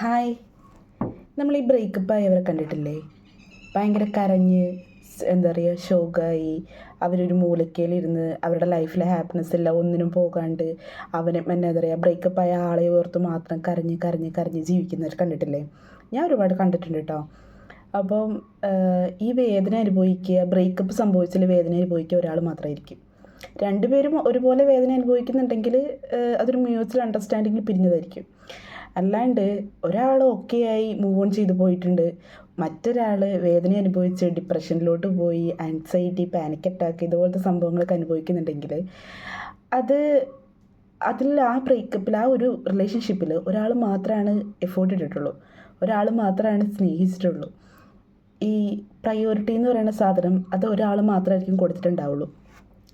Hi. നമ്മൾ ഈ breakup ആയവരെ കണ്ടിട്ടില്ലേ? ഭയങ്കര കരഞ്ഞ് എന്താ പറയുക ഷോക്കായി അവരൊരു മൂലക്കയിലിരുന്ന് അവരുടെ ലൈഫിലെ ഹാപ്പിനെസ് ഇല്ല ഒന്നിനും പോകാണ്ട് അവനെ എന്നാ പറയുക ബ്രേക്കപ്പ് ആയ ആളെ ഓർത്ത് മാത്രം കരഞ്ഞ് കരഞ്ഞ് കരഞ്ഞ് ജീവിക്കുന്നവർ കണ്ടിട്ടില്ലേ? ഞാൻ ഒരുപാട് കണ്ടിട്ടുണ്ട് കേട്ടോ അപ്പം ഈ വേദന അനുഭവിക്കുക ബ്രേക്കപ്പ് സംഭവിച്ചാൽ വേദന അനുഭവിക്കുക ഒരാൾ മാത്രമായിരിക്കും രണ്ടുപേരും ഒരുപോലെ വേദന അനുഭവിക്കുന്നുണ്ടെങ്കിൽ അതൊരു മ്യൂച്വൽ അണ്ടർസ്റ്റാൻഡിങ്ങിൽ പിരിഞ്ഞതായിരിക്കും. അല്ലാണ്ട് ഒരാൾ ഓക്കെ ആയി മൂവ് ഓൺ ചെയ്തു പോയിട്ടുണ്ട്. മറ്റൊരാൾ വേദന അനുഭവിച്ച് ഡിപ്രഷനിലോട്ട് പോയി ആൻസൈറ്റി പാനിക് അറ്റാക്ക് ഇതുപോലത്തെ സംഭവങ്ങളൊക്കെ അനുഭവിക്കുന്നുണ്ടെങ്കിൽ അത് അതിൽ ആ ബ്രേക്കപ്പിൽ ആ ഒരു റിലേഷൻഷിപ്പിൽ ഒരാൾ മാത്രമാണ് എഫോർട്ട് ഇട്ടിട്ടുള്ളൂ. ഒരാൾ മാത്രമാണ് സ്നേഹിച്ചിട്ടുള്ളൂ. ഈ പ്രയോറിറ്റി എന്ന് പറയുന്ന സാധനം അത് ഒരാൾ മാത്രമായിരിക്കും കൊടുത്തിട്ടുണ്ടാവുള്ളൂ.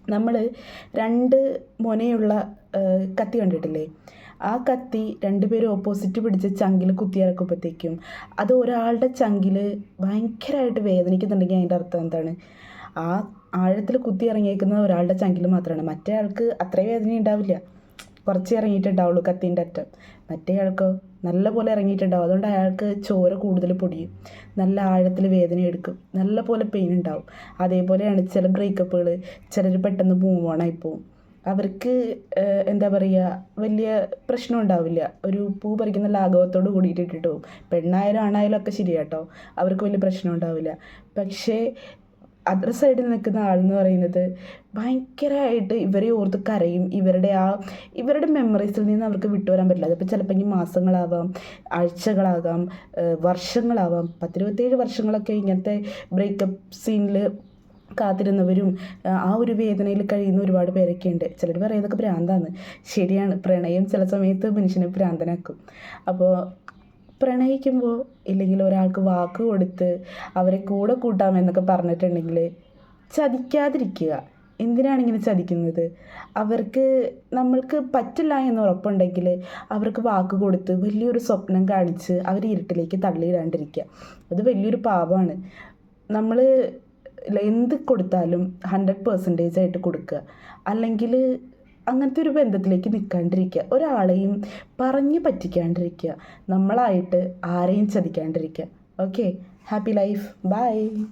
നമ്മൾ രണ്ട് മുനയുള്ള കത്തി കണ്ടിട്ടില്ലേ? ആ കത്തി രണ്ടുപേരും ഓപ്പോസിറ്റ് പിടിച്ച് ചങ്കിൽ കുത്തിയിറക്കുമ്പോഴത്തേക്കും അത് ഒരാളുടെ ചങ്കിൽ ഭയങ്കരമായിട്ട് വേദനിക്കുന്നുണ്ടെങ്കിൽ അതിന്റെ അർത്ഥം എന്താണ്? ആ ആഴത്തിൽ കുത്തി ഇറങ്ങിയേക്കുന്നത് ഒരാളുടെ ചങ്കിൽ മാത്രമാണ്. മറ്റേ ആൾക്ക് അത്രയും വേദന ഉണ്ടാവില്ല. കുറച്ച് ഇറങ്ങിയിട്ടുണ്ടാവുള്ളൂ കത്തിന്റെ അറ്റം. മറ്റേ ആൾക്കോ നല്ല പോലെ ഇറങ്ങിയിട്ടുണ്ടാവും. അതുകൊണ്ട് അയാൾക്ക് ചോര കൂടുതൽ പൊടിയും നല്ല ആഴത്തിൽ വേദന എടുക്കും നല്ല പോലെ പെയിൻ ഉണ്ടാവും. അതേപോലെയാണ് ചില ബ്രേക്കപ്പുകൾ ചിലർ പെട്ടെന്ന് മൂവ് ഓണായി പോവും. അവർക്ക് എന്താ പറയുക വലിയ പ്രശ്നം ഉണ്ടാവില്ല. ഒരു പൂ പറിക്കുന്ന ലാഘവത്തോട് കൂടിയിട്ട് ഇട്ടിട്ട് പോകും. പെണ്ണായാലും ആണായാലും ഒക്കെ ശരിയാട്ടോ. അവർക്ക് വലിയ പ്രശ്നം ഉണ്ടാവില്ല. പക്ഷേ അതർ സൈഡിൽ നിൽക്കുന്ന ആളെന്ന് പറയുന്നത് ഭയങ്കരമായിട്ട് ഇവരെ ഓർത്ത് കരയും. ഇവരുടെ ആ ഇവരുടെ മെമ്മറീസിൽ നിന്ന് അവർക്ക് വിട്ടുവരാൻ പറ്റില്ല. അതിപ്പോൾ ചിലപ്പോൾ ഇനി മാസങ്ങളാവാം ആഴ്ചകളാകാം വർഷങ്ങളാവാം. പത്തിരുപത്തേഴ് വർഷങ്ങളൊക്കെ ഇങ്ങനത്തെ ബ്രേക്കപ്പ് സീനിൽ കാത്തിരുന്നവരും ആ ഒരു വേദനയിൽ കഴിയുന്ന ഒരുപാട് പേരൊക്കെ ഉണ്ട്. ചിലർ പറയുന്നതൊക്കെ ഭ്രാന്താണ്. ശരിയാണ് പ്രണയം ചില സമയത്ത് മനുഷ്യനെ ഭ്രാന്തനാക്കും. അപ്പോൾ പ്രണയിക്കുമ്പോൾ ഇല്ലെങ്കിൽ ഒരാൾക്ക് വാക്ക് കൊടുത്ത് അവരെ കൂടെ കൂട്ടാമെന്നൊക്കെ പറഞ്ഞിട്ടുണ്ടെങ്കിൽ ചതിക്കാതിരിക്കുക. എന്തിനാണ് ഇങ്ങനെ ചതിക്കുന്നത്? അവർക്ക് നമ്മൾക്ക് പറ്റില്ല എന്ന് ഉറപ്പുണ്ടെങ്കിൽ അവർക്ക് വാക്ക് കൊടുത്ത് വലിയൊരു സ്വപ്നം കാണിച്ച് അവർ ഇരുട്ടിലേക്ക് തള്ളിയിടാണ്ടിരിക്കുക. അത് വലിയൊരു പാപമാണ്. നമ്മൾ എന്ത് കൊടുത്താലും ഹൺഡ്രഡ് പെർസെന്റേജ് ആയിട്ട് കൊടുക്കുക. അല്ലെങ്കിൽ അങ്ങനത്തെ ഒരു ബന്ധത്തിലേക്ക് നിൽക്കാണ്ടിരിക്കുക. ഒരാളെയും പറഞ്ഞ് പറ്റിക്കാണ്ടിരിക്കുക. നമ്മളായിട്ട് ആരെയും ചതിക്കാണ്ടിരിക്കുക. Okay happy life bye